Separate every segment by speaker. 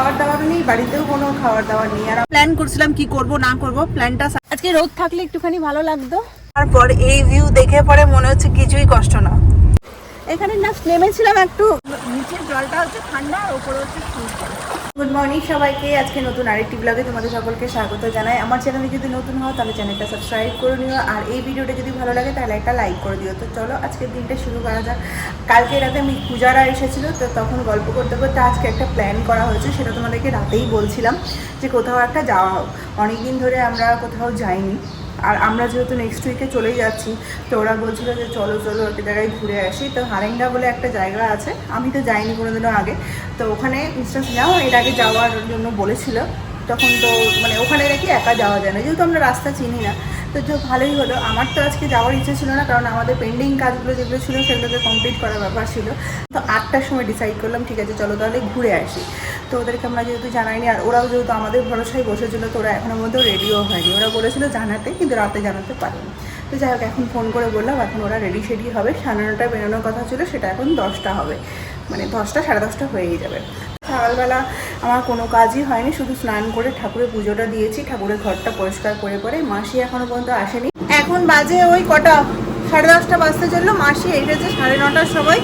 Speaker 1: খাবার দাবার নেই বাড়িতেও কোনো খাবার দাবার নেই। আর প্ল্যান করছিলাম কি করব না করব প্ল্যানটা আজকে রোদ থাকলে একটুখানি ভালো লাগতো। তারপর এই ভিউ দেখে পরে মনে হচ্ছে কিছুই কষ্ট না। এখানে না নেমেছিলাম একটু। নিচের জলটা হচ্ছে ঠান্ডা আর ওপরে হচ্ছে গুড মর্নিং সবাইকে। আজকে নতুন আরেকটি ব্লগে তোমাদের সকলকে স্বাগত জানাই। আমার চ্যানেলে যদি নতুন হও, তাহলে চ্যানেলটা সাবস্ক্রাইব করে নিও। আর এই ভিডিওটা যদি ভালো লাগে, তাহলে একটা লাইক করে দিও। তো চলো আজকের দিনটা শুরু করা যাক। কালকে রাতে আমি পূজারা এসেছিল, তো তখন গল্প করতে করতে আজকে একটা প্ল্যান করা হয়েছে। সেটা তোমাদেরকে রাতেই বলছিলাম যে কোথাও একটা যাওয়া হোক। অনেকদিন ধরে আমরা কোথাও যাইনি। আমরা যেহেতু নেক্সট উইকে চলেই যাচ্ছি, তো ওরা বলছিল যে চলো চলো একটা জায়গায় ঘুরে আসি। তো হারেঙ্গা বলে একটা জায়গা আছে, আমি তো যাইনি কোনোদিনও আগে। তো ওখানে মিস্টার সিনহাও এর আগে যাওয়ার জন্য বলেছিল। তখন তো মানে ওখানে নাকি একা যাওয়া যায় না, যেহেতু আমরা রাস্তা চিনি না। তো যে ভালোই হলো। আমার তো আজকে যাওয়ার ইচ্ছে ছিল না, কারণ আমাদের পেন্ডিং কাজগুলো যেগুলো ছিল সেগুলোকে কমপ্লিট করার ব্যাপার ছিল। তো আটটার সময় ডিসাইড করলাম, ঠিক আছে, চলো তাহলে ঘুরে আসি। তো ওদেরকে আমরা যেহেতু জানাইনি, আর ওরাও যেহেতু আমাদের ভরসায় বসেছিল, তো ওরা এখনও মধ্যেও রেডিও হয়নি। ওরা বলেছিল জানাতে, কিন্তু রাতে জানাতে পারেনি। তো যাই হোক, এখন ফোন করে বললাম, এখন ওরা রেডি সেডি হবে। সাড়ে নটায় বেরোনোর কথা ছিল, সেটা এখন দশটা হবে। মানে দশটা, সাড়ে দশটা হয়েই যাবে। সকালবেলা আমার কোনো কাজই হয়নি, শুধু স্নান করে ঠাকুরের পুজোটা দিয়েছি, ঠাকুরের ঘরটা পরিষ্কার করে পরে। মাসি এখনও পর্যন্ত আসেনি। এখন বাজে ওই কটা, সাড়ে দশটা বাজতে চলল। মাসি এসেছে সাড়ে নটার সময়।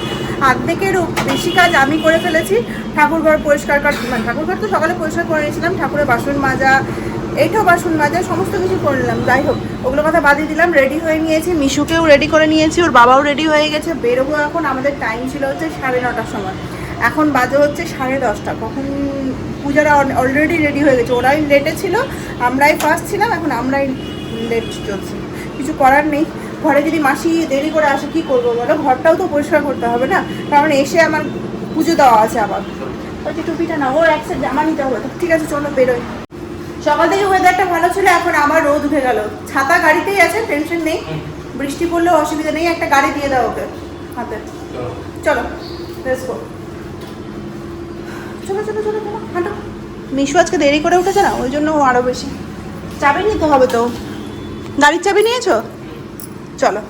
Speaker 1: অর্ধেকেরও বেশি কাজ আমি করে ফেলেছি। ঠাকুর ঘর পরিষ্কার কর মানে ঠাকুর ঘর তো সকালে পরিষ্কার করে নিয়েছিলাম, ঠাকুরের বাসন মাজা এইটাও বাসন মাজা, সমস্ত কিছু করলাম যাই হোক, ওগুলো কথা বাদিয়ে দিলাম রেডি হয়ে নিয়েছি, মিশুকেও রেডি করে নিয়েছি, ওর বাবাও রেডি হয়ে গেছে। বেরোবো এখন, আমাদের টাইম ছিল হচ্ছে সাড়ে নটার সময়। এখন বাজে হচ্ছে সাড়ে দশটা। কখন পূজারা অলরেডি রেডি হয়ে গেছে। ওরাই লেটে ছিল, আমরাই ফার্স্ট ছিলাম, এখন আমরাই লেট চলছি। কিছু করার নেই। ঘরে যদি মাসি দেরি করে আসে কি করব বলো? ঘরটাও তো পরিষ্কার করতে হবে না। কারণ এসে আমার পুজো দেওয়া আছে আবার। বলছি টুপিটা না ওর এক set জামা নিতে হবে। ঠিক আছে চলো বেরোই। সকাল থেকে ওয়েদারটা ভালো ছিল এখন আবার রোদ উঠে গেল। ছাতা গাড়িতেই আছে টেনশন নেই। বৃষ্টি পড়লেও অসুবিধা নেই একটা গাড়ি দিয়ে দাও ওকে হাতে। চলো গো চলো চলো চলো চলো হাঁটো। মিশু আজকে দেরি করে উঠেছে না ওই জন্য আরও বেশি। চাবি নিতে হবে তো। গাড়ির চাবি নিয়েছো? চলো।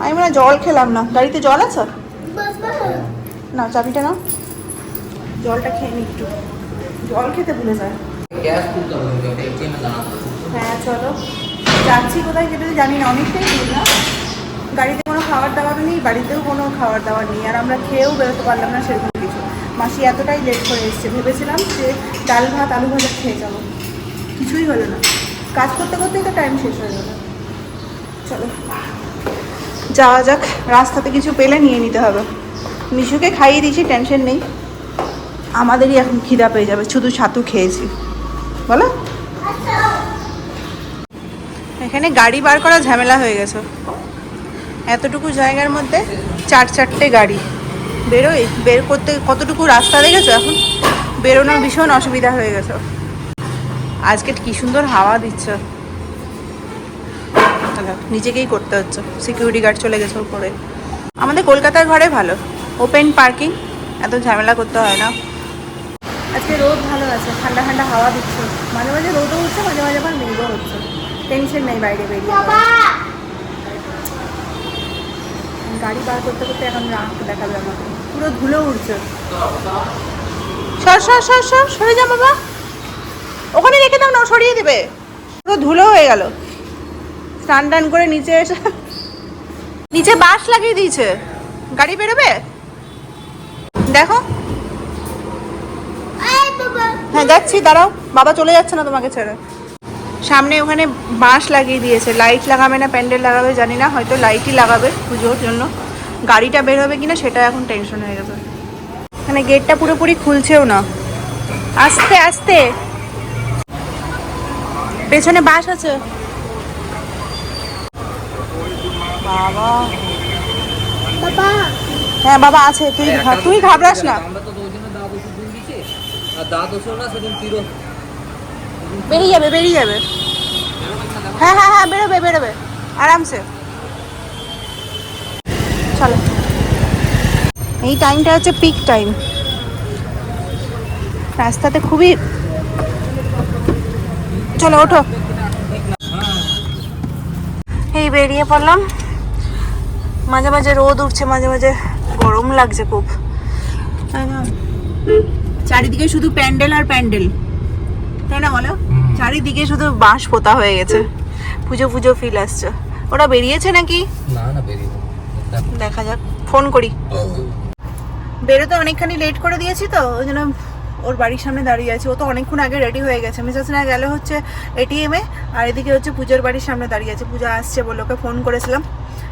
Speaker 1: আমি মানে জল খেলাম না। গাড়িতে জল আছে? না চাবিটা নাও। জলটা খেয়ে নি একটু। জল খেতে ভুলে যায়। হ্যাঁ চলো। যাচ্ছি কোথায় সেটা জানি না অনেকটাই না। গাড়িতে কোনো খাবার দাবার নেই বাড়িতেও কোনো খাবার দাবার নেই। আর আমরা খেয়েও বেরোতে পারলাম না সেরকম কিছু। মাসি এতটাই লেট করে এসছে। ভেবেছিলাম যে ডাল ভাত আলু ভাজা খেয়ে যাব। কিছুই হলো না। কাজ করতে করতেই তো টাইম শেষ হয়ে গেল। চলো যাওয়া যাক, রাস্তাতে কিছু পেলে নিয়ে নিতে হবে। মিশুকে খাইয়ে দিয়েছি, টেনশন নেই। আমাদেরই এখন খিদা পেয়ে যাবে, শুধু ছাতু খেয়েছি। বলো? এখানে গাড়ি বার করা ঝামেলা হয়ে গেছে। এতটুকু জায়গার মধ্যে চার চারটে গাড়ি। বেরোই? বের করতে কতটুকু রাস্তা দেখেছ এখন? বেরোনোর ভীষণ অসুবিধা হয়ে গেছে। আজকে কি সুন্দর হাওয়া দিচ্ছে। দেখ, নিজেকেই করতে হচ্ছে। সিকিউরিটি গার্ড চলে গেছে উপরে। আমাদের কলকাতার ঘরে ভালো। ওপেন পার্কিং এত ঝামেলা করতে হয় না। আজকে রোদ ভালো আছে। ঠান্ডা ঠান্ডা হাওয়া দিচ্ছে। মাঝে মাঝে রোদও হচ্ছে মাঝে মাঝে আবার মেঘও হচ্ছে। টেনশন নেই বাইরে বেরিয়ে। গাড়ি বার করতে করতে এখন রাগ দেখাবে আমাকে। পুরো ধুলো উঠছে সর সর সর সর। সরে যা বাবা। ওখানে রেখে দাও না সরিয়ে দেবে। পুরো ধুলো হয়ে গেল। স্নান টান করে নিচে এসে নিচে বাঁশ লাগিয়ে দিয়েছে। গাড়ি বেরোবে? দেখো। হ্যাঁ যাচ্ছি দাঁড়াও। বাবা চলে যাচ্ছে না তোমাকে ছেড়ে। সামনে ওখানে বাঁশ লাগিয়ে দিয়েছে। লাইট লাগাবে না, প্যান্ডেল লাগাবে, জানি না, হয়তো লাইটই লাগাবে পুজোর জন্য। গাড়িটা বের হবে কিনা সেটা এখন টেনশন হয়ে গেছে এখানে গেটটা পুরোপুরি খুলছেও না। আস্তে আস্তে। পেছনে বাস আছে। বাবা। হ্যাঁ বাবা আছে তুই তুই ঘাবড়াস না। বেরিয়ে যাবে বেরিয়ে যাবে। হ্যাঁ হ্যাঁ হ্যাঁ বেরোবে বেরোবে আরামসে। চলো। এই টাইমটা হচ্ছে পিক টাইম রাস্তাতে খুবই চলো ওঠো। এই বেরিয়ে পড়লাম। মাঝে মাঝে রোদ উঠছে মাঝে মাঝে গরম লাগছে খুব। তাই না? চারিদিকে শুধু প্যান্ডেল আর প্যান্ডেল। তাই না বলো? চারিদিকে শুধু বাঁশ পোতা হয়ে গেছে। পুজো পুজো ফিল আসছে। ওরা বেরিয়েছে নাকি?
Speaker 2: না না বেরিয়ে দেখা।
Speaker 1: যাক ফোন করি। বেরোতে অনেকখানি লেট করে দিয়েছি তো ওই জন্য ওর বাড়ির সামনে দাঁড়িয়ে আছে। ও তো অনেকক্ষণ আগে রেডি হয়ে গেছে। মিসেস না গেলে হচ্ছে এটিএমে আর এদিকে হচ্ছে পুজোর বাড়ির সামনে দাঁড়িয়ে আছে। পূজা আসছে বলে ওকে ফোন করেছিলাম।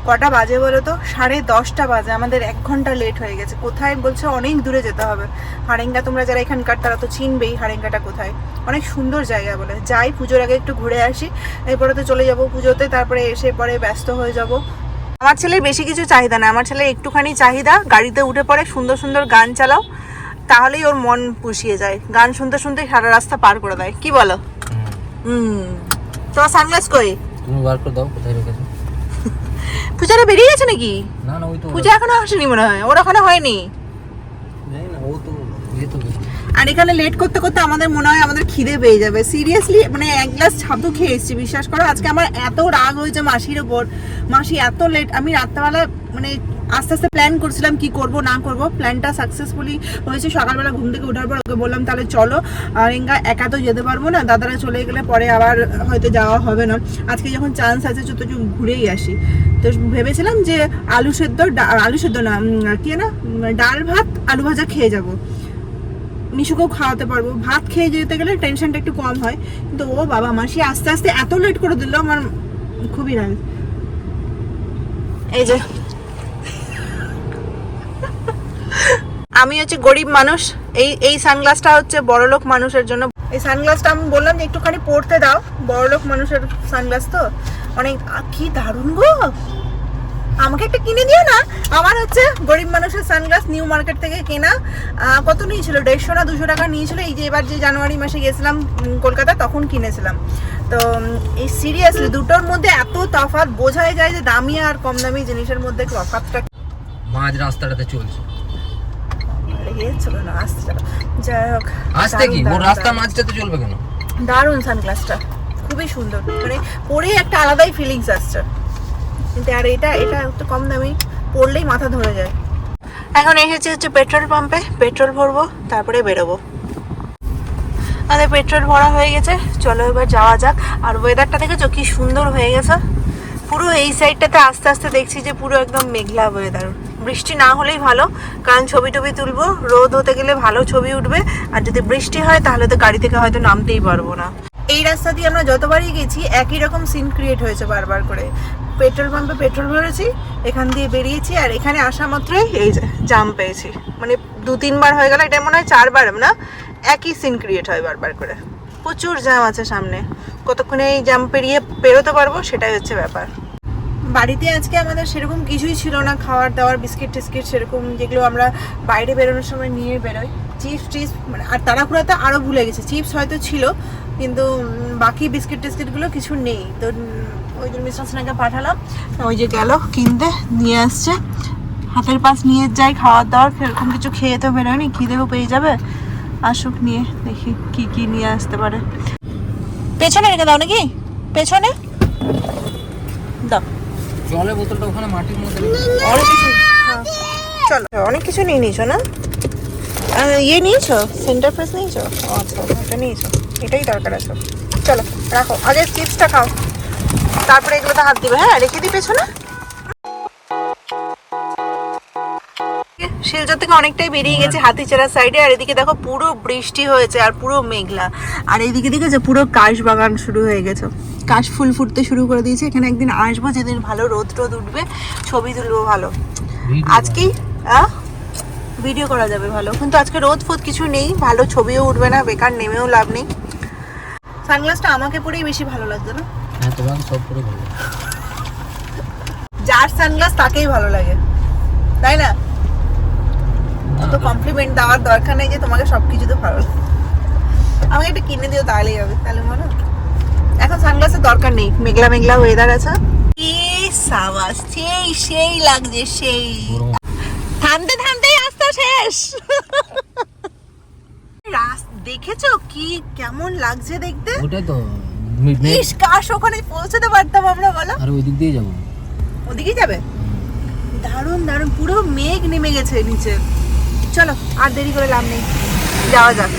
Speaker 1: কটা বাজে বলো তো? সাড়ে দশটা বাজে। আমাদের এক ঘণ্টা লেট হয়ে গেছে। কোথায়? বলছে অনেক দূরে যেতে হবে। হারেঙ্গা তোমরা যারা এখানকার তারা তো চিনবেই হারেঙ্গাটা কোথায়। অনেক সুন্দর জায়গা বলে। যাই পুজোর আগে একটু ঘুরে আসি। এরপরে তো চলে যাব পুজোতে। তারপরে এসে পরে ব্যস্ত হয়ে যাব। আমার ছেলের বেশি কিছু চাহিদা না আমার ছেলের একটুখানি চাহিদা। গাড়িতে উঠে পড়ে সুন্দর সুন্দর গান চালাও। তাহলেই ওর মন পুষিয়ে যায়। গান শুনতে শুনতে সারা রাস্তা পার করে দেয়। কি বলো? হুম। তোমার সানগ্লাস কই?
Speaker 2: তুমি বার করে দাও কোথায় রেখেছো?
Speaker 1: পূজারা বেরিয়ে গেছে নাকি?
Speaker 2: না না ওই তো
Speaker 1: পূজা এখনও আসেনি মনে হয়। ওর এখনও হয়নি।
Speaker 2: জানি না ও তো তো
Speaker 1: আর এখানে লেট করতে করতে আমাদের মনে হয় আমাদের খিদে পেয়ে যাবে। সিরিয়াসলি মানে এক গ্লাস ছাতু খেয়ে এসেছি বিশ্বাস করো? আজকে আমার এত রাগ হয়েছে মাসির ওপর। মাসি এত লেট আমি রাত্রেবেলা মানে আস্তে আস্তে প্ল্যান করছিলাম কি করব, না করব প্ল্যানটা সাকসেসফুলি হয়েছে। সকালবেলা ঘুম থেকে ওঠার পর ওকে বললাম, তাহলে চলো আর এঙ্গা একা তো যেতে পারব না, দাদারা চলে গেলে পরে আবার হয়তো যাওয়া হবে না। আজকে যখন চান্স আছে একটু ঘুরেই আসি। তো ভেবেছিলাম যে আলু সেদ্ধ আলু সেদ্ধ না কি না ডাল ভাত, আলু ভাজা খেয়ে যাব। নিশুকেও খাওয়াতে পারব। ভাত খেয়ে যেতে গেলে টেনশনটা একটু কম হয়। কিন্তু ও বাবা মাসি আস্তে আস্তে এত লেট করে দিল, আমার খুবই রাগ। এই যে আমি হচ্ছে গরিব মানুষ। এই এই সানগ্লাসটা হচ্ছে বড়লোক মানুষের জন্য। এই সানগ্লাসটা আমি বললাম যে একটুখানি পড়তে দাও। বড়লোক মানুষের সানগ্লাস তো। অনেক কি দারুণ গো! আমাকে একটা কিনে দিও না? আমার হচ্ছে গরিব মানুষের সানগ্লাস নিউ মার্কেট থেকে কেনা কত নিয়েছিল? দেড়শো না দুশো টাকা নিয়েছিল। এই যে এবার যে জানুয়ারি মাসে গেছিলাম কলকাতা তখন কিনেছিলাম। তো এই সিরিয়াসলি দুটোর মধ্যে এত তফাৎ বোঝাই যায় যে দামি আর কম দামি জিনিসের মধ্যে তফাৎটা
Speaker 2: মাঝ রাস্তাটাতে চলছে।
Speaker 1: ছিল না আসতে চলো। যাই হোক
Speaker 2: আসতে কি? ওর রাস্তা। মাঝটাতে চলবে কেন?
Speaker 1: দারুণ সানগ্লাসটা খুবই সুন্দর। মানে পরেই একটা আলাদাই ফিলিংস আসছে। কিন্তু আর এটা এটা একটু কম দামি পড়লেই মাথা ধরে যায়। এখন এসেছি হচ্ছে পেট্রোল পাম্পে পেট্রোল ভরবো তারপরে বেরোবো। আমাদের পেট্রোল ভরা হয়ে গেছে চলো এবার যাওয়া যাক। আর ওয়েদারটা দেখেছ কি সুন্দর হয়ে গেছে? পুরো এই সাইডটাতে আস্তে আস্তে দেখছি যে পুরো একদম মেঘলা ওয়েদার বৃষ্টি না হলেই ভালো। কারণ ছবি টবি তুলবো, রোদ হতে গেলে ভালো ছবি উঠবে। আর যদি বৃষ্টি হয়, তাহলে তো গাড়ি থেকে হয়তো নামতেই পারব না। এই রাস্তা দিয়ে আমরা যতবারই গেছি, একই রকম সিন ক্রিয়েট হয়েছে বারবার করে। পেট্রোল পাম্পে পেট্রোল ভরেছি, এখান দিয়ে বেরিয়েছি, আর এখানে আসা মাত্রই এই জাম পেয়েছি। মানে দু, তিনবার হয়ে গেল, এটা মনে হয় চারবার না? একই সিন ক্রিয়েট হয় বারবার করে। প্রচুর জ্যাম আছে সামনে। কতক্ষণে এই জ্যাম পেরিয়ে পেরোতে পারব, সেটাই হচ্ছে ব্যাপার। বাড়িতে আজকে আমাদের সেরকম কিছুই ছিল না, খাওয়ার দাওয়ার, বিস্কিট টিস্কিট সেরকম যেগুলো আমরা বাইরে বেরোনোর সময় নিয়ে বেরোই। চিপস, টিপস মানে আর তাড়াহুড়াতে আরও ভুলে গেছে। চিপস হয়তো ছিল, কিন্তু বাকি বিস্কিট টিস্কিটগুলো কিছু নেই। তো ওই জন্য মিস্টার সিনহাকে পাঠালাম। ওই যে গেল, কিনতে, নিয়ে আসছে। হাতের পাশ নিয়ে যাই, খাওয়ার দাওয়ার, সেরকম কিছু খেয়ে তো বেরোয়নি, খিদেও পেয়ে যাবে। আসুক, নিয়ে দেখি কি কি নিয়ে আসতে পারে। পেছনে রেখে দাও নাকি? পেছনে?
Speaker 2: জলের বোতলটা ওখানে মাটির মধ্যে
Speaker 1: অনেক কিছু হ্যাঁ। চলো, অনেক কিছু নিয়ে নিয়েছো না? ইয়ে নিয়েছো? সেন্টার ফ্রেশ নিয়েছো? আচ্ছা এটা নিয়েছো। এটাই দরকার আছে। চলো, রাখো। আগে চিপসটা খাও। তারপরে এগুলোতে হাত দিবে হ্যাঁ? রেখে দিই পেছনে? শিলচর থেকে অনেকটাই বেরিয়ে গেছে হাতিচেরা সাইডে আর এদিকে দেখো পুরো বৃষ্টি হয়েছে আর পুরো মেঘলা। আর এইদিকে দিকে যে পুরো কাশ বাগান শুরু হয়ে গেছে। কাশ ফুল ফুটতে শুরু করে দিয়েছে। এখানে একদিন আসব যেদিন ভালো রোদ টোদ উঠবে ছবি তুলবো ভালো। আজকেই? ভিডিও করা যাবে ভালো। কিন্তু আজকে রোদ ফোদ কিছু নেই ভালো ছবিও উঠবে না বেকার নেমেও লাভ নেই। সানগ্লাসটা আমাকে পরেই বেশি ভালো লাগতো না।
Speaker 2: হ্যাঁ তোমাকে সব করে ভালো।
Speaker 1: যার সানগ্লাস তাকেই ভালো লাগে। তাই না? তো কমপ্লিমেন্ট দেওয়ার দরকার নেই যে তোমাকে সব কিছুতে ভালো আমাকে একটা কিনে দিও তাহলেই হবে। তাহলে মনে এখন সানগ্লাসের দরকার নেই। মেঘলা মেঘলা ওয়েদার আছে। সাবাস সেই সেই লাগছে সেই। থামতে থামতেই রাস্তা শেষ। দেখেছ কি কেমন লাগছে দেখতে?
Speaker 2: ওটাই তো
Speaker 1: ইস কাশ ওখানে পৌঁছতে পারতাম আমরা বলো।
Speaker 2: আর ওই দিক দিয়ে যাব।
Speaker 1: ওদিকেই যাবে? দারুণ দারুণ পুরো মেঘ নেমে গেছে নিচে। চলো আর দেরি করে লাভ নেই। যাওয়া যাক।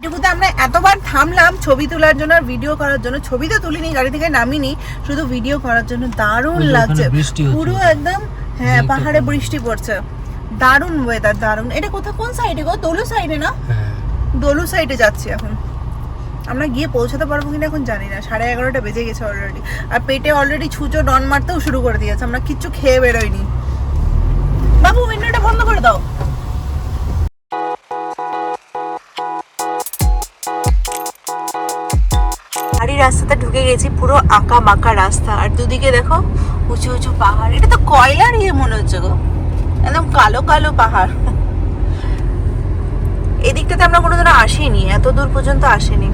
Speaker 1: এটুকুতে আমরা এতবার থামলাম ছবি তোলার জন্য আর ভিডিও করার জন্য। ছবি তো তুলিনি গাড়ি থেকে নামিনি শুধু ভিডিও করার জন্য। দারুণ লাগছে। পুরো একদম হ্যাঁ পাহাড়ে বৃষ্টি পড়ছে। দারুণ ওয়েদার দারুণ। এটা কোথাও কোন সাইডে গো? দোলু সাইডে না?
Speaker 2: হ্যাঁ।
Speaker 1: দোলু সাইডে যাচ্ছি এখন। আমরা গিয়ে পৌঁছাতে পারব কিনা এখন জানি না। সাড়ে এগারোটা বেজে গেছে অলরেডি আর পেটে অলরেডি ছুঁচো ডন মারতেও শুরু করে দিয়েছে। আমরা কিচ্ছু খেয়ে বেরোইনি। বাবু উইন্ডোটা বন্ধ করে দাও। বাড়ির রাস্তাতে ঢুকে গেছি পুরো আঁকা বাঁকা রাস্তা। আর দুদিকে দেখো উঁচু উঁচু পাহাড়। এটা তো কয়লার ইয়ে মনে হচ্ছে গো। একদম কালো কালো পাহাড়। এদিকটাতে আমরা কোনো কোনোদিনও আসিনি এত দূর পর্যন্ত আসিনি।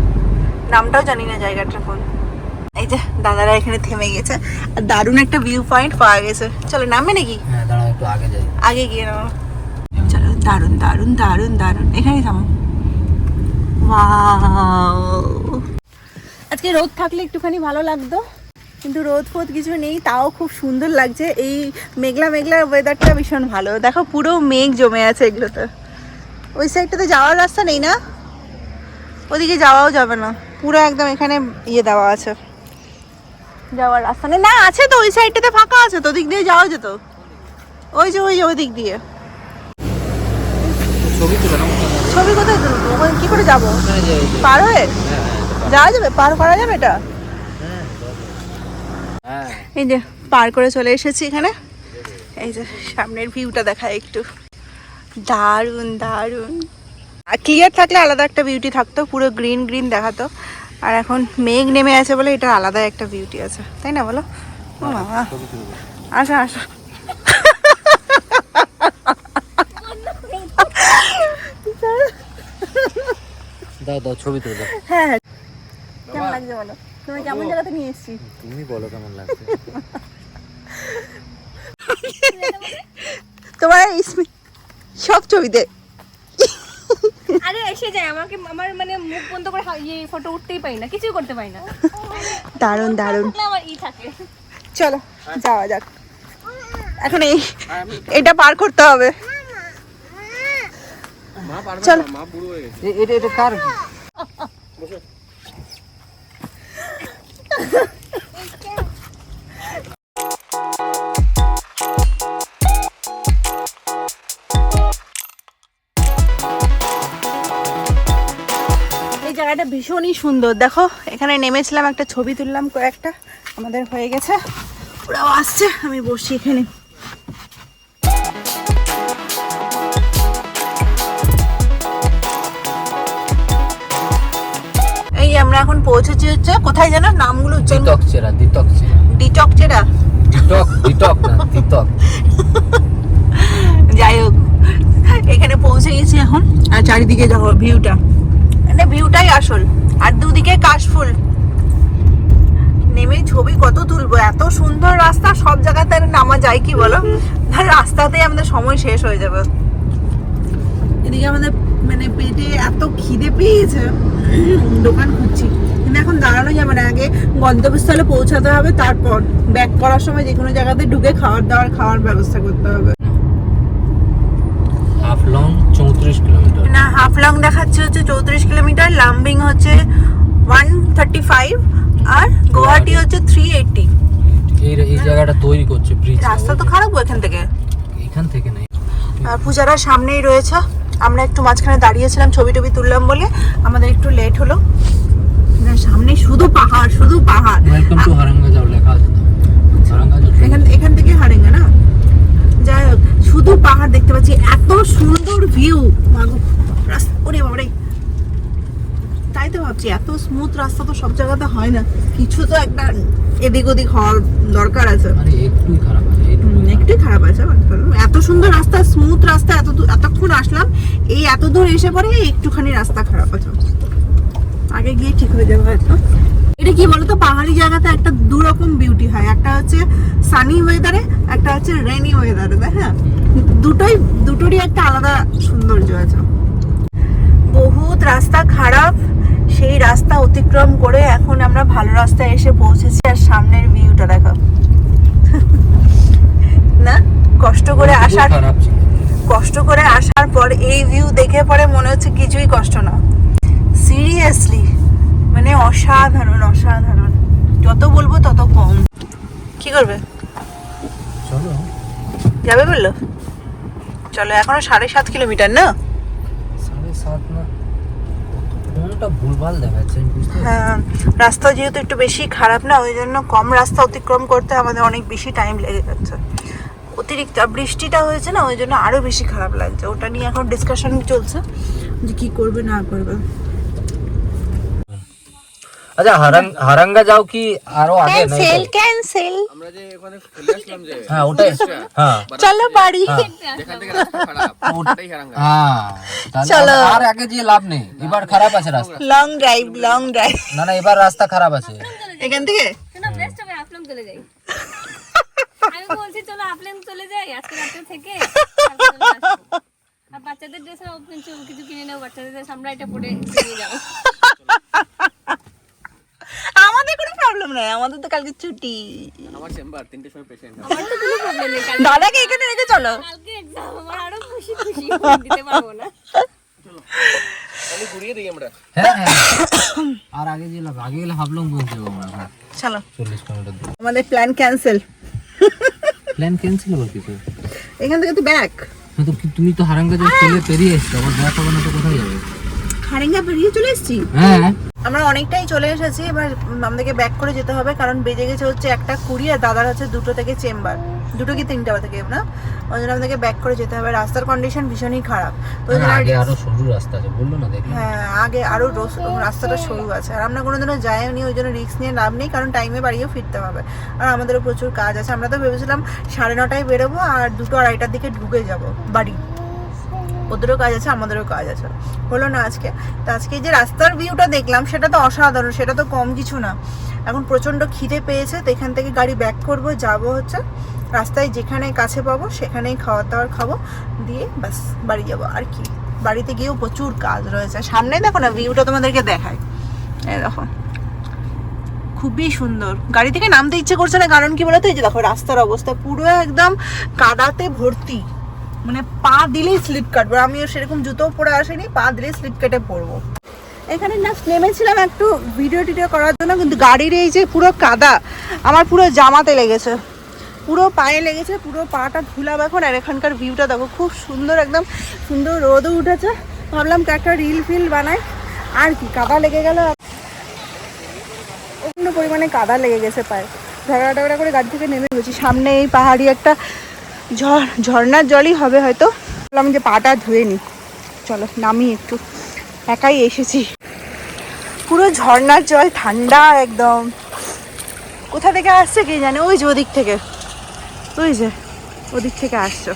Speaker 1: নামটাও জানি না জায়গাটার কোন এই যে দাদারা এখানে থেমে গেছে। আর দারুণ একটা ভিউ পয়েন্ট পাওয়া গেছে। চলো নামবে নাকি?
Speaker 2: হ্যাঁ আগে
Speaker 1: আগে গিয়ে নাও চলো দারুণ দারুণ দারুণ দারুণ। এখানেই থামো। Wow! আজকে রোদ থাকলে একটুখানি ভালো লাগতো কিন্তু রোদ ফোদ কিছু নেই তাও খুব সুন্দর লাগছে। এই মেঘলা মেঘলা ওয়েদারটা ভীষণ ভালো। দেখো পুরো মেঘ জমে আছে এগুলোতে। ওই সাইডটাতে যাওয়ার রাস্তা নেই না? ওদিকে যাওয়াও যাবে না। পুরো একদম এখানে ইয়ে দেওয়া আছে। যাওয়ার রাস্তা নেই। না আছে তো ওই সাইডটাতে ফাঁকা আছে তো ওদিক দিয়ে যাওয়া যেত। ওই যে ওই যে ওই দিক দিয়ে।
Speaker 2: ছবি
Speaker 1: ছবি কোথায় তুলবো? কি করে যাব। পার হ্যাঁ?
Speaker 2: হ্যাঁ।
Speaker 1: যাওয়া যাবে? পার করা যাবে এটা?
Speaker 2: হ্যাঁ।
Speaker 1: এই যে পার করে চলে এসেছি এখানে। এই যে সামনের ভিউটা দেখায় একটু। দারুণ দারুণ। আর ক্লিয়ার থাকলে আলাদা একটা বিউটি থাকতো পুরো গ্রিন গ্রিন দেখাতো। আর এখন মেঘ নেমে আছে বলে এটা আলাদা একটা বিউটি আছে। তাই না বলো? ও বাবা।
Speaker 2: ছবি তুলবো
Speaker 1: আসো আসো।
Speaker 2: দাও দাও ছবি তুলে
Speaker 1: হ্যাঁ হ্যাঁ। লাগছে বলো। তুমি কেমন জায়গাতে নিয়ে এসেছি?
Speaker 2: তুমি বলো কেমন লাগছে।
Speaker 1: তোমার ইসমি- সব ছবিতে।
Speaker 3: আরে এসে যায়। আমাকে আমার মানে মুখ বন্ধ করে ইয়ে ফটো উঠতেই পাই না। কিছুই করতে পারি না।
Speaker 1: দারুণ দারুণ।
Speaker 3: আমার ই থাকে।
Speaker 1: চলো যাওয়া যাক। এখন এই এটা পার করতে হবে। চলো।
Speaker 2: এ- এটা এটা কার?
Speaker 1: জায়গাটা ভীষণই সুন্দর। দেখো এখানে নেমেছিলাম একটা ছবি তুললাম কয়েকটা আমাদের হয়ে গেছে। ওরাও আসছে আমি বসছি এখানে। এই আমরা এখন পৌঁছেছি হচ্ছে কোথায় যেন নামগুলো
Speaker 2: দিতক চেরা দিতক চেরা।
Speaker 1: ডিটক চেরা?
Speaker 2: দিতক দিতক না দিতক
Speaker 1: যাই হোক এখানে পৌঁছে গেছি এখন আর চারিদিকে দেখো ভিউটা মানে ভিউটাই আসল। আর দুদিকে কাশফুল। নেমে ছবি কত তুলবো? এত সুন্দর রাস্তা, সব জায়গাতে নামা যায় কি বলো? আর রাস্তাতে আমাদের সময় শেষ হয়ে যাবে। এদিকে আমাদের মানে পেটে এত খিদে পেয়েছে। দোকান খুঁজছি। কিন্তু এখন দাঁড়ানো যাবে না। আগে গন্তব্যস্থলে পৌঁছাতে হবে, তারপর ব্যাক করার সময় যে কোনো জায়গাতে ঢুকে খাওয়ার দাওয়ার খাওয়ার ব্যবস্থা করতে হবে।
Speaker 2: হাফ লং চৌত্রিশ কিলোমিটার।
Speaker 1: না হাফলং দেখাচ্ছে হচ্ছে চৌত্রিশ কিলোমিটার লাম্বিং হচ্ছে ওয়ান থার্টি ফাইভ আর গুয়াহাটি হচ্ছে থ্রি এইটটি
Speaker 2: এই এই জায়গাটা তৈরি করছে ব্রিজ
Speaker 1: রাস্তা তো খারাপ এখান থেকে।
Speaker 2: এখান থেকে নেই।
Speaker 1: আর পূজারা সামনেই রয়েছে। আমরা একটু মাঝখানে দাঁড়িয়েছিলাম ছবি টবি তুললাম বলে। আমাদের একটু লেট হলো। সামনে শুধু পাহাড় শুধু পাহাড়।
Speaker 2: ওয়েলকাম টু হারাঙ্গা যাও লেখা আছে হারাঙ্গা
Speaker 1: এখান এখান থেকে হারেঙ্গা না? যাই হোক। শুধু পাহাড় দেখতে পাচ্ছি এত সুন্দর ভিউ ওরে বাবারে। তাই তো ভাবছি এত স্মুথ রাস্তা তো সব জায়গাতে হয় না। কিছু তো একটা এদিক ওদিক হওয়ার দরকার আছে।
Speaker 2: একটুই খারাপ আছে খারাপ।
Speaker 1: এত সুন্দর রাস্তা স্মুথ রাস্তা এত এতক্ষণ আসলাম এই এত দূর এসে পরে একটুখানি রাস্তা খারাপ আছে। আগে গিয়ে ঠিক হয়ে যাবে হয়তো। এটা কি বলতো? পাহাড়ি জায়গাতে একটা দু রকম বিউটি হয়। একটা হচ্ছে সানি ওয়েদারে একটা হচ্ছে রেনি ওয়েদারে হ্যাঁ দুটোই দুটোরই একটা আলাদা সৌন্দর্য আছে। বহুত রাস্তা খারাপ সেই রাস্তা অতিক্রম করে এখন আমরা ভালো রাস্তায় এসে পৌঁছেছি আর সামনের ভিউটা দেখো। না? কষ্ট করে আসার কষ্ট করে আসার পর এই ভিউ দেখে পরে মনে হচ্ছে কিছুই কষ্ট না। সিরিয়াসলি মানে অসাধারণ অসাধারণ। যত বলব তত কম। কি করবে?
Speaker 2: চলো।
Speaker 1: যাবে বলল? চলো এখনও সাড়ে সাত কিলোমিটার না?
Speaker 2: সাড়ে সাত না?
Speaker 1: হ্যাঁ রাস্তা যেহেতু একটু বেশি খারাপ না ওই জন্য কম রাস্তা অতিক্রম করতে আমাদের অনেক বেশি টাইম লেগে যাচ্ছে। অতিরিক্ত বৃষ্টিটা হয়েছে না ওই জন্য আরও বেশি খারাপ লাগছে। ওটা নিয়ে এখন ডিসকাশন চলছে যে কি করবে না করবে।
Speaker 2: আচ্ছা হারাং হারাঙ্গা যাও কি আরও আগে নাই
Speaker 1: ক্যান্সেল ক্যান্সেল।
Speaker 4: আমরা যে ওখানে আসলাম যে
Speaker 2: হ্যাঁ ওটাই। হ্যাঁ।
Speaker 1: চলো বাড়ি।
Speaker 4: যেখান থেকে রাস্তা খারাপ ওটাই হারাঙ্গা
Speaker 2: হ্যাঁ
Speaker 1: চলো।
Speaker 2: আর আগে যে লাভ নেই। এবার খারাপ আছে রাস্তা।
Speaker 1: লং ড্রাইভ লং ড্রাইভ
Speaker 2: না না এবার রাস্তা খারাপ আছে।
Speaker 1: এখান থেকে?
Speaker 3: শোনো বেস্ট হবে হাফলং চলে যাই। আমি বলছি চলো হাফলং চলে যাই। আজকে রাতে থেকে চলে। আর বাচ্চাদের ড্রেস কিছু কিছু কিনে নেব বাচ্চাদের ড্রেস আমরা এটা পরে নিয়ে যাব
Speaker 1: আমাদের আমাদের তো কালকে ছুটি।
Speaker 4: আমার চেম্বার তিনটের সময় পেশেন্ট
Speaker 3: আমার তো কোনো প্রবলেম নেই
Speaker 1: দাদাকে এখানে রেখে চলো।
Speaker 3: কালকে এক্সাম আমার আরও খুশি খুশি দিতে পারব না।
Speaker 4: তাহলে ঘুরিয়ে দিই আমরা।
Speaker 2: হ্যাঁ হ্যাঁ। আর আগে যে আগে গেলে হাফলং পৌঁছে যাব আমরা।
Speaker 1: চলো।
Speaker 2: চল্লিশ কিলোমিটার
Speaker 1: আমাদের প্ল্যান ক্যান্সেল
Speaker 2: প্ল্যান ক্যান্সেল হলো কিছু
Speaker 1: এখান থেকে তো ব্যাক
Speaker 2: না তো তুমি তো হারাঙ্গা চলে পেরিয়ে এসছো আবার দেখা হবে না তো কোথায় যাবে?
Speaker 1: হারিঙ্গা পেরিয়ে চলে এসেছি?
Speaker 2: হ্যাঁ।
Speaker 1: আমরা অনেকটাই চলে এসেছি এবার আমাদেরকে ব্যাক করে যেতে হবে কারণ বেজে গেছে হচ্ছে একটা কুড়ি আর দাদার হচ্ছে দুটো থেকে চেম্বার। দুটো কি তিনটা থেকে না? ওই জন্য আমাদেরকে ব্যাক করে যেতে হবে। রাস্তার কন্ডিশন ভীষণই খারাপ। তো ওই জন্য আর-
Speaker 2: আগে আরও সরু রাস্তা আছে বলল না দেখলাম।
Speaker 1: হ্যাঁ আগে আরও রোস- রাস্তাটা সরু আছে। আর আমরা কোনোদিনও যাইনি ওই জন্য রিস্ক নিয়ে লাভ নেই কারণ টাইমে বাড়িও ফিরতে হবে। আর আমাদেরও প্রচুর কাজ আছে। আমরা তো ভেবেছিলাম সাড়ে নটায় বেরোবো আর দুটো আড়াইটার দিকে ঢুকে যাব বাড়ি। ওদেরও কাজ আছে, আমাদেরও কাজ আছে। হলো না আজকে? তো আজকে যে রাস্তার ভিউটা দেখলাম, সেটা তো অসাধারণ, সেটা তো কম কিছু না। এখন প্রচণ্ড খিদে পেয়েছে, তো এখান থেকে গাড়ি ব্যাক করব, যাব হচ্ছে রাস্তায় যেখানে কাছে পাবো, সেখানেই খাওয়ার দাওয়ার খাব, দিয়ে ব্যাস, বাড়ি যাব। আর কি? বাড়িতে গিয়েও প্রচুর কাজ রয়েছে। সামনে দেখো না ভিউটা তোমাদেরকে দেখায়। এই দেখো। খুবই সুন্দর। গাড়ি থেকে নামতে ইচ্ছে করছে না, কারণ কি বলতো? এই যে দেখো, রাস্তার অবস্থা পুরো একদম কাদাতে ভর্তি। মানে পা দিলেই স্লিপ কাটবো। আমিও সেরকম জুতো পরে আসিনি, পা দিলেই স্লিপ কেটে পড়ব এখানে না নেমেছিলাম একটু ভিডিও টিডিও করার জন্য, কিন্তু গাড়ির এই যে পুরো কাদা, আমার পুরো জামাতে লেগেছে। পুরো পায়ে লেগেছে, পুরো পাটা ধুলাম এখন, আর এখানকার ভিউটা দেখো, খুব সুন্দর একদম সুন্দর রোদও উঠেছে। ভাবলাম একটা রিল ফিল বানাই। আর কি, কাদা লেগে গেল। প্রচণ্ড পরিমাণে কাদা লেগে গেছে পায়ে। ঝগড়া টগড়া করে গাড়ি থেকে নেমে গেছি। সামনে এই পাহাড়ি একটা ঝড়, ঝর্ণার জলই হবে হয়তো। বললাম যে পাটা ধুয়ে নি। চলো, নামি একটু। একাই এসেছি। পুরো ঝর্ণার জল ঠান্ডা একদম। কোথা থেকে আসছে কে জানে? ওই যে ওদিক থেকে। ওই যে ওদিক থেকে আসছো।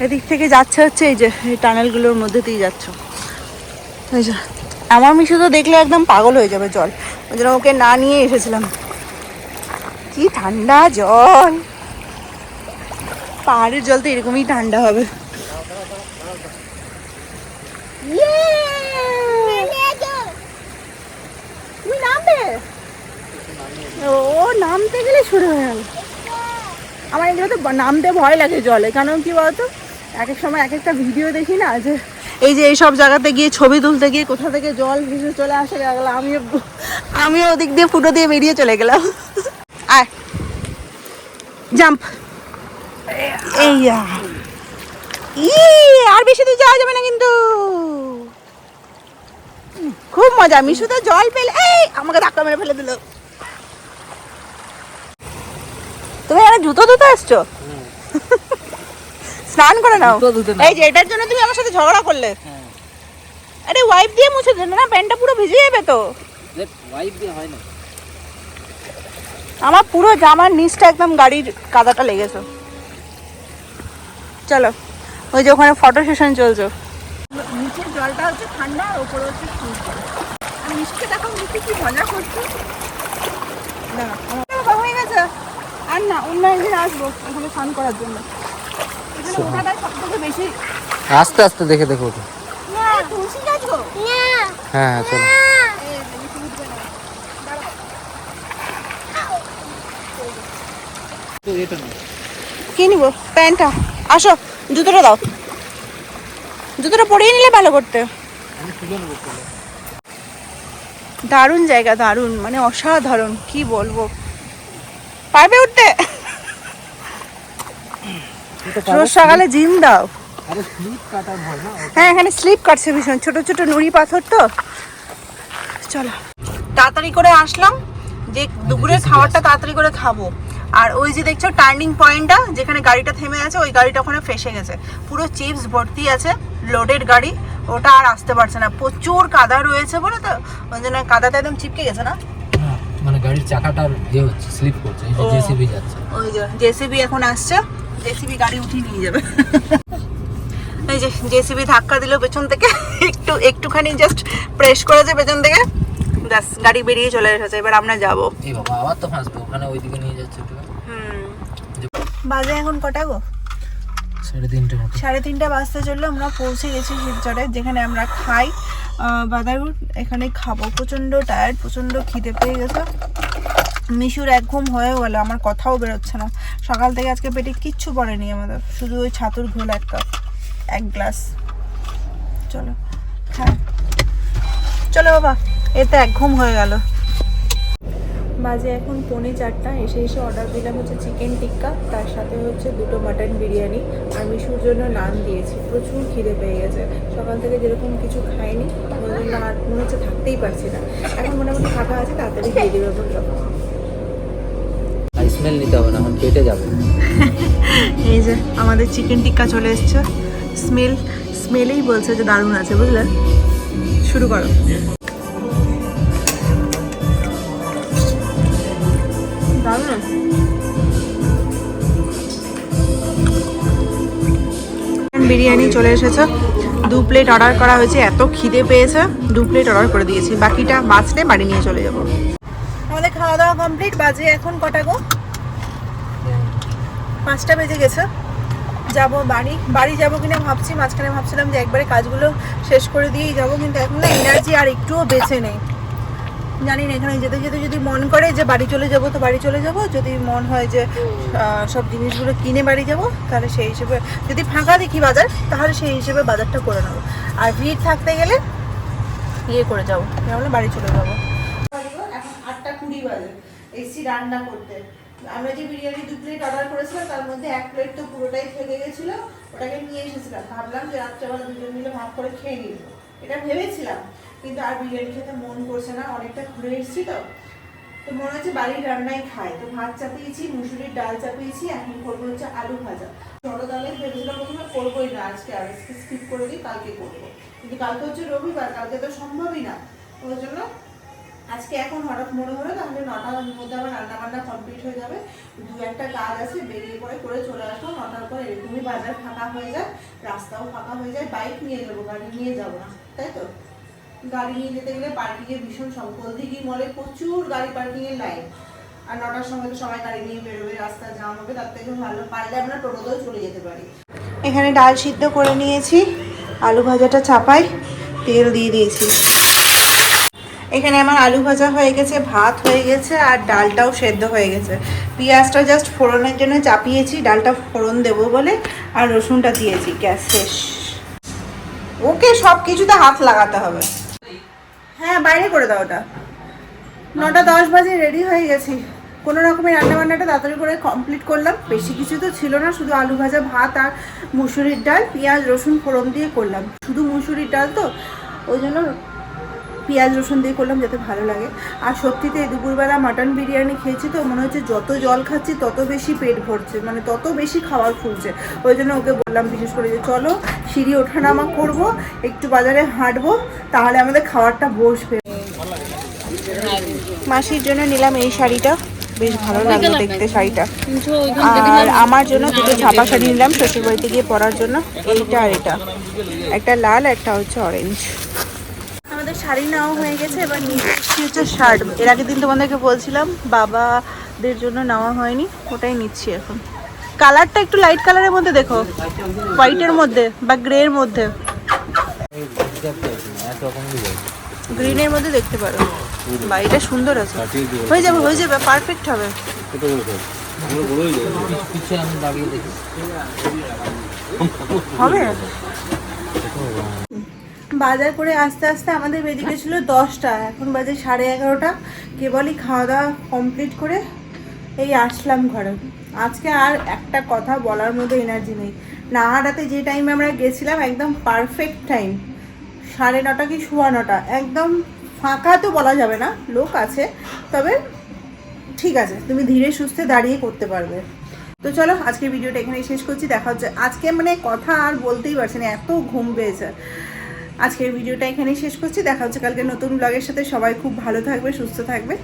Speaker 1: এদিক থেকে যাচ্ছে হচ্ছে এই যে, এই টানেলগুলোর মধ্যে দিয়ে যাচ্ছ। ওই যে, আমার মিশু তো দেখলে একদম পাগল হয়ে যাবে জল। ওই জন্য ওকে না নিয়ে এসেছিলাম। কি ঠান্ডা জল। পাহাড়ের জল তো এরকমই ঠান্ডা হবে। ও নামতে গেলে শুরু হয়ে গেল। আমার এগুলো তো নামতে ভয় লাগে জলে। কারণ কি বলতো? এক এক সময় এক একটা ভিডিও দেখি না যে এই যে এইসব জায়গাতে গিয়ে ছবি তুলতে গিয়ে কোথা থেকে জল ভেসে চলে আসে গেল আমিও আমিও ওদিক দিয়ে ফুটো দিয়ে বেরিয়ে চলে গেলাম। আয়। জাম্প। ই আর বেশি দূর যাওয়া যাবে না কিন্তু। খুব মজা মিশু তো জল পেলে। এই আমাকে ধাক্কা মেরে ফেলে দিল। তুমি এখানে জুতো ধুতে আসছো? স্নান করে নাও। এই যে এটার জন্য তুমি আমার সাথে ঝগড়া করলে। আরে ওয়াইপ দিয়ে মুছে দেন না? প্যান্টটা পুরো ভিজে যাবে তো।
Speaker 2: ওয়াইফ দিয়ে হয় না।
Speaker 1: আমার পুরো জামার নিচটা একদম গাড়ির কাদাটা লেগেছে। চলো ওই যে ওখানে ফটো সেশন চলছে। নিচের জলটা হচ্ছে ঠান্ডা আর ওপরে হচ্ছে সূর্য আর মিষ্টি দেখো মিষ্টি কি মজা করছে। দাঁড়া, হয়ে গেছে। আর না অন্য একদিন আসব এখানে স্নান করার জন্য। এখানে ওঠাটাই সব থেকে বেশি
Speaker 2: আস্তে আস্তে দেখে দেখো ওঠো
Speaker 1: না তুলসী গাছ গো।
Speaker 2: হ্যাঁ হ্যাঁ চলো।
Speaker 1: কি নিবো? প্যান্টটা? আসো জুতোটা দাও। জুতোটা পরিয়ে নিলে ভালো করতে। দারুণ জায়গা দারুণ মানে অসাধারণ কি বলব। পারবে উঠতে? রোজ সকালে জিম দাও।
Speaker 2: হয়
Speaker 1: হ্যাঁ এখানে স্লিপ কাটছে ভীষণ ছোট ছোট নুড়ি পাথর তো। চলো। তাড়াতাড়ি করে আসলাম যে দুপুরের খাবারটা তাড়াতাড়ি করে খাব। আর ওই যে দেখছ টার্নিং পয়েন্টটা যেখানে গাড়িটা থেমে আছে ওই গাড়িটা ওখানে ফেসে গেছে। পুরো চিপস ভর্তি আছে লোডেড গাড়ি। ওটা আর আসতে পারছে না। প্রচুর কাদা রয়েছে বলে তো ওই জন্য কাদাটা একদম চিপকে গেছে না?
Speaker 2: হ্যাঁ, মানে গাড়ির চাকাটার ইয়ে হচ্ছে স্লিপ করছে এই যে জেসিবি যাচ্ছে।
Speaker 1: ওই যে জেসিবি এখন আসছে। জেসিবি গাড়ি উঠিয়ে নিয়ে যাবে। এই যে জেসিবি ধাক্কা দিল পেছন থেকে। একটু একটুখানি জাস্ট প্রেস করেছে পেছন থেকে। ব্যাস গাড়ি বেরিয়ে চলে এসেছে এবার আমরা যাব।
Speaker 2: এই বাবা আবার তো ফাঁসবে ওখানে ওইদিকে নিয়ে যাচ্ছে ওটা
Speaker 1: বাজে এখন কটা গো?
Speaker 2: সাড়ে তিনটে
Speaker 1: সাড়ে তিনটা বাজতে চলল আমরা পৌঁছে গেছি শিবচরে যেখানে আমরা খাই। বাদারুট এখানে খাব। প্রচণ্ড টায়ার্ড প্রচণ্ড খিদে পেয়ে গেছে। মিশুর এক ঘুম হয়ে গেলো আমার কথাও বেরোচ্ছে না। সকাল থেকে আজকে পেটে কিচ্ছু পড়েনি আমাদের শুধু ওই ছাতুর ঘোল এক কাপ এক গ্লাস। চলো হ্যাঁ। চলো বাবা। এতে এক ঘুম হয়ে গেল। বাজে এখন পৌনে চারটা এসে এসে অর্ডার দিলাম হচ্ছে চিকেন টিক্কা তার সাথে হচ্ছে দুটো মাটন বিরিয়ানি আর মিশুর জন্য নান দিয়েছি। প্রচুর খিদে পেয়ে গেছে। সকাল থেকে যেরকম কিছু খাইনি ওই জন্য আর মনে হচ্ছে থাকতেই পারছি না। এখন মোটামুটি ফাঁকা আছে তাড়াতাড়ি দিয়ে দেবে বলল
Speaker 2: স্মেল নিতে হবে না এখন পেটে যাবে।
Speaker 1: এই যে আমাদের চিকেন টিক্কা চলে এসছে। স্মেল স্মেলেই বলছে যে দারুণ আছে বুঝলে? শুরু করো। বিরিয়ানি চলে এসেছে। দু প্লেট অর্ডার করা হয়েছে, এত খিদে পেয়েছে। দু প্লেট অর্ডার করে দিয়েছি। বাকিটা বাঁচলে বাড়ি নিয়ে চলে যাব। আমাদের খাওয়া দাওয়া কমপ্লিট বাজে এখন কটা গো? পাঁচটা বেজে গেছে। যাব বাড়ি। বাড়ি যাব কিনা ভাবছি, মাঝখানে ভাবছিলাম যে একবারে কাজগুলো শেষ করে দিয়েই যাব, কিন্তু এখন না এনার্জি আর একটুও বেঁচে নেই। জানি না, এখানে যেতে যেতে যদি মন করে যে বাড়ি চলে যাব তো বাড়ি চলে যাব। যদি মন হয় যে সব জিনিসগুলো কিনে বাড়ি যাব, তাহলে সেই হিসেবে যদি ফাঁকা দেখি বাজার, তাহলে সেই হিসেবে বাজারটা করে নেব। আর ভিড় থাকতে গেলে ইয়ে করে যাব তাহলে বাড়ি চলে যাব। এখন আটটা কুড়ি বাজে এসছি রান্না করতে। আমরা যে বিরিয়ানি দু প্লেট অর্ডার করেছিলাম, তার মধ্যে এক প্লেট তো পুরোটাই থেকে গেছিল, ওটাকে নিয়ে এসেছিলাম। ভাবলাম যে রাত্রেবেলা দুজন মিলে ভাগ করে খেয়ে নিব। এটা ভেবেছিলাম কিন্তু আর বিরিয়ানি খেতে মন করছে না, অনেকটা ঘুরে এসেছি তো। তো মনে হচ্ছে বাড়ির রান্নাই খাই। তো ভাত চাপিয়েছি, মুসুরির ডাল চাপিয়েছি, এখন করব হচ্ছে আলু ভাজা। ছোটো ডালে ভেবেছিলাম প্রথমে করবোই না আজকে, আর আজকে স্কিপ করে দিই, কালকে করব। কিন্তু কালকে হচ্ছে রবিবার, কালকে তো সম্ভবই না। ওই জন্য আজকে এখন হঠাৎ মনে হলো, তাহলে নটার মধ্যে আমার রান্না বান্না কমপ্লিট হয়ে যাবে। দু একটা কাজ আছে, বেরিয়ে পরে করে চলে আসব। নটার পর এরকমই বাজার ফাঁকা হয়ে যায়, রাস্তাও ফাঁকা হয়ে যায় বাইক নিয়ে যাব, গাড়ি নিয়ে যাব না, তাই তো? গাড়ি নিয়ে যেতে গেলে পার্কিংয়ের ভীষণ সংকল দিঘি মলে প্রচুর গাড়ি পার্কিংয়ের লাইন আর নটার সময় তো সবাই গাড়ি নিয়ে বেরোবে, রাস্তা জাম হবে, তার থেকে ভালো। পারলে আমরা টোটোতেও চলে যেতে পারি। এখানে ডাল সিদ্ধ করে নিয়েছি, আলু ভাজাটা চাপাই, তেল দিয়ে দিয়েছি। এখানে আমার আলু ভাজা হয়ে গেছে, ভাত হয়ে গেছে, আর ডালটাও সেদ্ধ হয়ে গেছে। পেঁয়াজটা জাস্ট ফোড়নের জন্য চাপিয়েছি, ডালটা ফোড়ন দেবো বলে, আর রসুনটা দিয়েছি, গ্যাস শেষ। ওকে সব কিছুতে হাত লাগাতে হবে। হ্যাঁ বাইরে করে দাও ওটা। নটা দশ বাজে রেডি হয়ে গেছি। কোনো রকমের রান্নাবান্নাটা তাড়াতাড়ি করে কমপ্লিট করলাম। বেশি কিছু তো ছিল না, শুধু আলু ভাজা ভাত আর মুসুরির ডাল, পেঁয়াজ, রসুন ফোড়ন দিয়ে করলাম। শুধু মুসুরির ডাল তো, ওই জন্য পেঁয়াজ রসুন দিয়ে করলাম যাতে ভালো লাগে। আর সত্যিতে দুপুরবেলা মাটন বিরিয়ানি খেয়েছি তো, মনে হচ্ছে যত জল খাচ্ছি তত বেশি পেট ভরছে মানে তত বেশি খাবার ফুলছে। ওই জন্য ওকে বললাম বিশেষ করে যে, চলো সিঁড়ি ওঠানামা করব, একটু বাজারে হাঁটবো, তাহলে আমাদের খাবারটা বসবে। মাসির জন্য নিলাম এই শাড়িটা, বেশ ভালো লাগল দেখতে শাড়িটা। আর আমার জন্য দুটো ছাপা শাড়ি নিলাম, শ্বশুরবাড়িতে গিয়ে পরার জন্য, এইটা আর এটা। একটা লাল, একটা হচ্ছে অরেঞ্জ শাড়ি নেওয়া হয়ে গেছে, এবার নিচ্ছি হচ্ছে শার্ট। এর আগের দিন তোমাদেরকে বলছিলাম, বাবাদের জন্য নেওয়া হয়নি, ওটাই নিচ্ছি এখন। কালারটা একটু লাইট কালারের মধ্যে দেখো হোয়াইটের মধ্যে বা গ্রের মধ্যে। গ্রিনের মধ্যে দেখতে পারো। বা এটা সুন্দর আছে। হয়ে যাবে হয়ে যাবে পারফেক্ট হবে। হবে? বাজার করে আস্তে আস্তে আমাদের বেজে গেছিল দশটা। এখন বাজে সাড়ে এগারোটা। কেবলই খাওয়া দাওয়া কমপ্লিট করে এই আসলাম ঘরে। আজকে আর একটা কথা বলার মতো এনার্জি নেই। নাহারাতে যে টাইমে আমরা গেছিলাম, একদম পারফেক্ট টাইম সাড়ে নটা কি সোয়া নটা? একদম ফাঁকা তো বলা যাবে না, লোক আছে। তবে ঠিক আছে, তুমি ধীরে সুস্থে দাঁড়িয়ে করতে পারবে। তো চলো, আজকের ভিডিওটা এখানেই শেষ করছি। দেখা হচ্ছে। আজকে মানে কথা আর বলতেই পারছি না, এত ঘুম পেয়েছে। আজকের ভিডিওটা এখানেই শেষ করছি। দেখা হচ্ছে কালকে নতুন ব্লগের সাথে। সবাই খুব ভালো থাকবে, সুস্থ থাকবে।